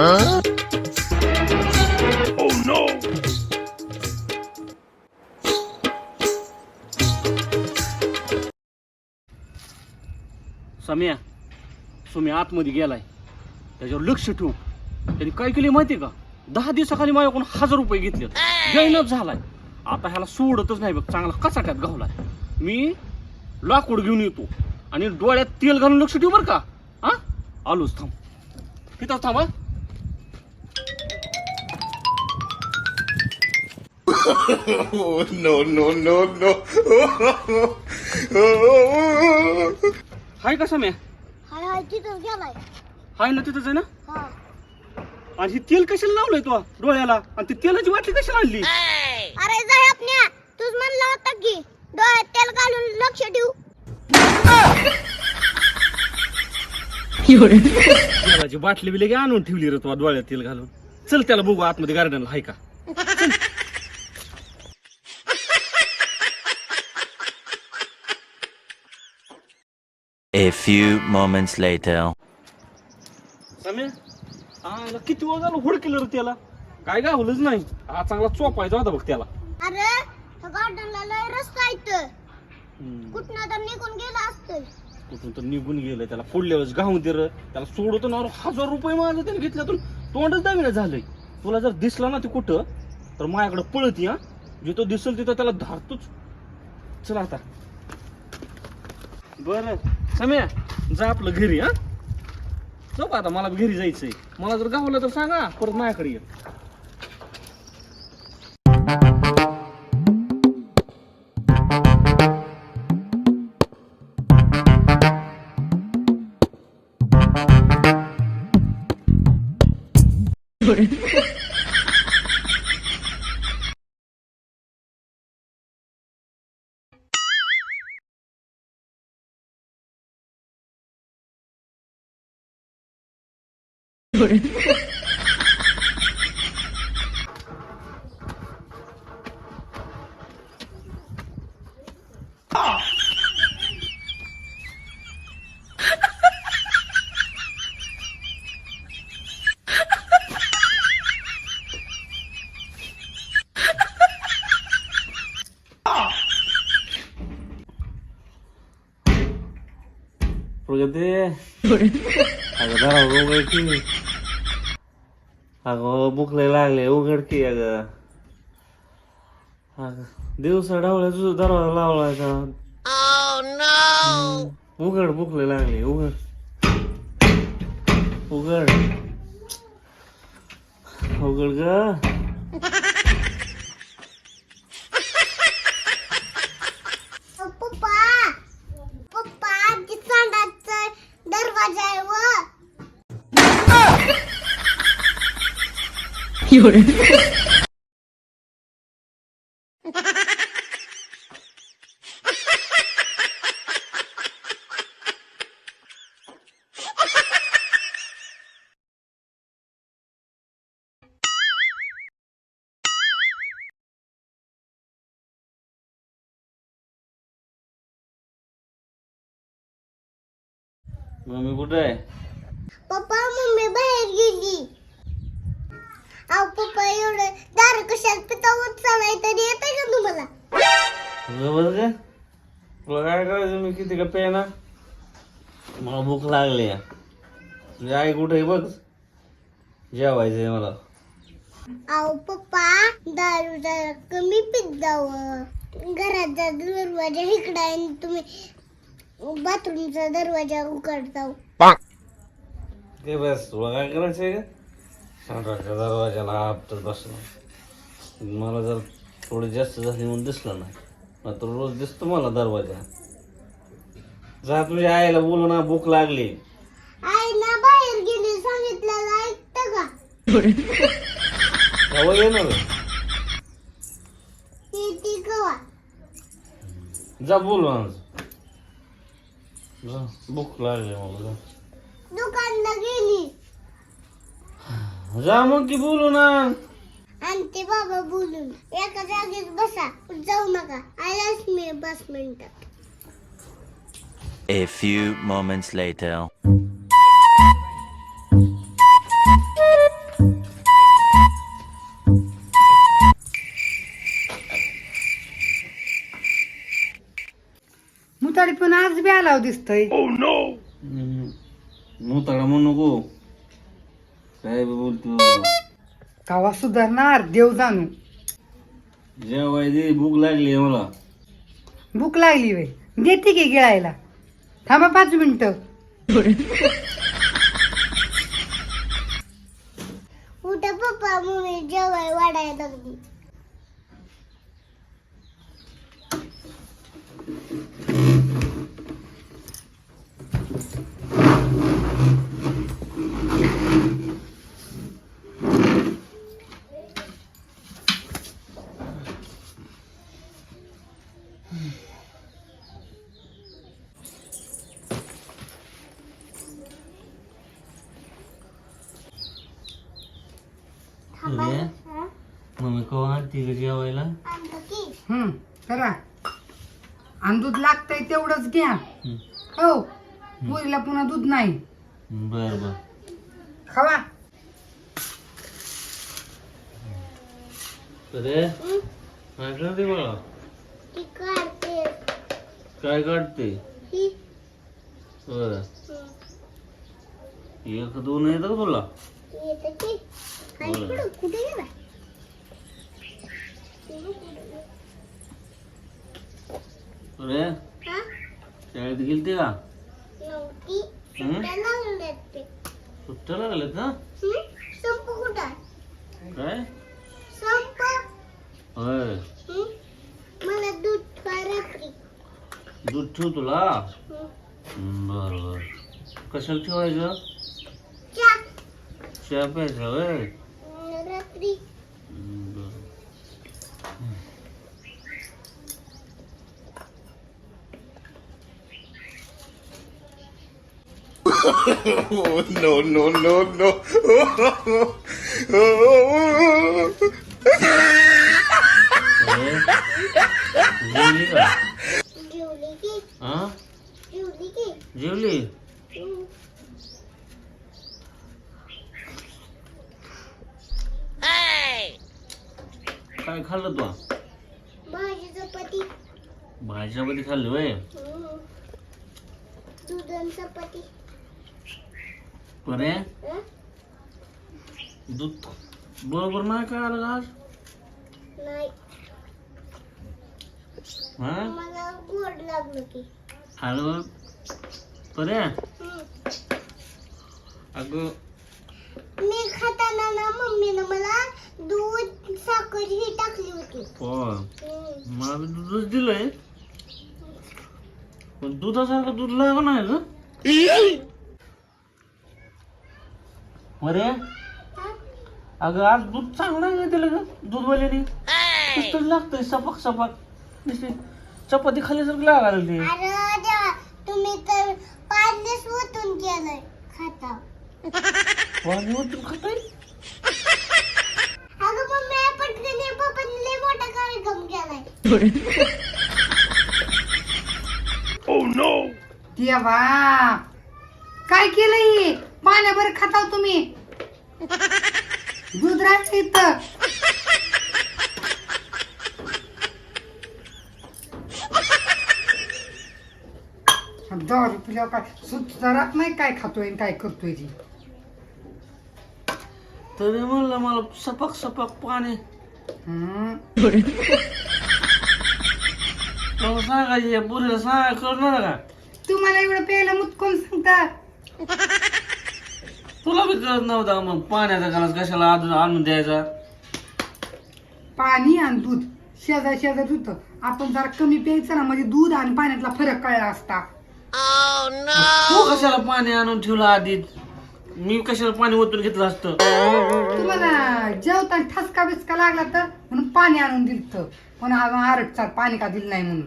Oh, सम्या सुम्या आतमध्ये गेलाय. त्याच्यावर लक्ष ठेवू. त्यांनी काय केली माहितीये का? दहा दिवसाखाली माझ्याकडून हजार रुपये घेतले जैनच झालाय. आता ह्याला सोडतच नाही बघ. चांगला कचाट्यात घावलाय. मी लाकूड घेऊन येतो. आणि डोळ्यात तेल घालून लक्ष ठेवू बरं का. हा? आलोच थांब. तिथं थांबा no, no, no, no. हाय का सम्या हाय हाय तिथं गेलाय. हाय ना तिथंच आहे ना? हा. आणि हे तेल कशाला लावलंय तू डोळ्याला? आणि ती तेलाची बाटली कशाला आणली? अरे जाय आपल्या तूच म्हणला होता की डोळ्यात तेल घालून लक्ष ठेवू. तेलाची बाटली बिले आणून ठेवली रे तू डोळ्यात तेल घालून. चल त्याला बघू आतमध्ये गार्डनला हाय का? A few moments later. सम्या आला किती वेळ झालं हुडकेलं रे त्याला. काय गावलंच नाही. हा चांगला चोपायचा होता बघ त्याला. अरे गार्डनला लय रस्ता इथं. कुठनं तर निघून गेला असतं कुठून तर निघून गेलं त्याला पुढल्या वेळेस गावून दे रे. त्याला सोडतो ना अरे हजार रुपये माझं त्याने घेतल्यातून तोंडच दामिना झालंय. तुला जर दिसला ना ते कुठं तर माझ्याकडे पळत या जिथं दिसल तिथं त्याला धारतोच. चल आता. बर. सम्या जा आपलं घरी हा. चल आता मला घरी जायचंय. मला जर गावलं तर सांगा परत माझ्याकडे ये. प्रगती अगं जरा उघड की अगं भूक लय लागले उघड की अगं. दिवसा डावळ्या तुझा दरवाजा लावलाय का उघड भूक लय लागली उघड. उघड. उघड ग अ, पप्पा पप्पा ती सांडाचा दरवाजा आहे व मम्मी कुठे आहे पप्पा मम्मी बाहेर गेली अहो पप्पा एवढं दारू कशाला पितावत चालाय तरी येते का तुम्हाला? बरोबर का? तुला काय करायचं? मी किती का पेना मला भूक लागली आहे. तुझी आई कुठे आहे बघ? जेवायचंय मला. अहो पप्पा दारू जरा कमी पित जावं. घराचा दरवाजा इकडा आहे आणि तुम्ही बाथरूमचा दरवाजा उघडता ते बस तुला काय करायचंय? का दरवाजाला आपटत बसणं. मला जर थोडी जास्त झाली म्हणून दिसलं नाही मात्र रोज दिसतो मला दरवाजा. जा तुझ्या आईला बोलू ना भूक लागली. आई ना बाहेर गेली सांगितलं ऐकतं का? येणार कवा? जा बोल आज. जा भूक लागली मला जा. दुकानला गेली. जा की बोलू ना. आणि बाबा बोलून एका जागेत बसा जाऊ नका. आलाच मी बस मिनिटात A few moments later. मुताडी पण आज बी आलाव दिसतोय. Oh, मुताडा म्हणू नको. काय बोलतो? कावा सुधारणार देव जाणू. जेवाय दे भूक लागली मला. भूक लागली वे देते की गिळायला? थांबा पाच मिनिटं. उठा पप्पा मम्मी जेवाय वाढायला लागली. हा? मम्मी कवा आणते जेवायला की हम्म करा. आणि दूध लागतंय तेवढंच घ्या. हो पुरीला पुन्हा दूध नाही. बर बर. खावा. अरे हं? काय करते बाळा. ती काढते. काय काढते? ही बर. हं. एक दोन येतं का तुला? कुठे गेला? अरे? शाळेत गेलते का? सुट्ट्या लागल्यात ना? संप कुठं आहे? काय संप होय? मला दूध दूध ठेव तुला. बर बर कशाला ठेवायचं चहा प्यायचा होय हं, रात्री बर Oh, no, no, no, no. अरे जेवली का जेवली की हा जेवली की जेवली हं. काय खाल्लं तू भाजी चपाती. खाल्ली होय? हं. दूध आणि चपाती. बरे हं? दूध बरोबर नाही काय आलं आज? नाही. हा? मला गोड लागलं की आलं बरे? हं. अगं मी खाताना ना मम्मीनं मला दूध साखर ही टाकली होती. हो. मला बी दूधच दिलंय. पण दुधासारखं दूध लागलं नाही ग. बरे हा? अगं आज दूध चांगलं आहे का दिलं ग दूधवाल्याने. नुसतं लागतंय सपाक सपाक. नुसती चपाती खाल्ल्यासारखं लागायला लागली. अरे देवा तुम्ही तर पाण्यास ओतून केलंय खाता ओतून खाताय? अगं मम्मी पटकन ये पप्पाने लय मोठा कार्यक्रम केलाय देवा. काय केलंय पाण्यावर खाताव तुम्ही. दूध राहते इथं दारू पिल्यावर काय? सुधारत नाही काय खातोय आणि काय करतोय ती? तरी म्हणलं मला सपाक सपाक पाणी. हम्म. मला सांगायचे कळणार का? तुम्हाला एवढं प्यायला मुतकोण सांगता. तुला बी कळत नव्हता मग पाण्याचा गलास कशाला अजून आणून द्यायचा? पाणी आणि दूध. शेजार शेजार होतं आपण जरा कमी प्यायचं ना म्हणजे दूध आणि पाण्यातला फरक कळला असता. तू कशाला पाणी आणून ठेवलं आधीच मी कशाला पाणी ओतून घेतलं असतं? तुम्हाला जेवताना ठसका बिचका लागला तर म्हणून पाणी आणून दिलं पण आरटचा पाणी का दिलं नाही म्हणून.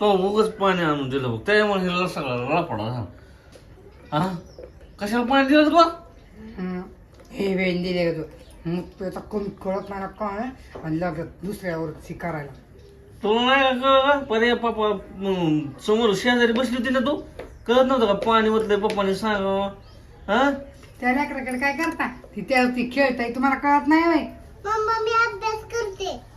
तो उगच पाणी आणून दिलं बघ. त्यामुळे हिला सगळा लपडा झाला. हा? कशाला पाणी दिलं तुला हम्म. हे. वेळ दिले का तू. मग तो आता कमी कळत नाही ना काय आणि लगत दुसऱ्यावर सी करायला. तुला नाही का कळलं का? पर्या पप्पा म, समोर शेजारी बसली होती ना तू? कळत नव्हतं का पाणी ओतलंय पप्पाने सांगावं हा? त्या लेकराकडे काय करता? ती त्या ती खेळताय तुम्हाला कळत नाही होय? मम्मा मी अभ्यास करते.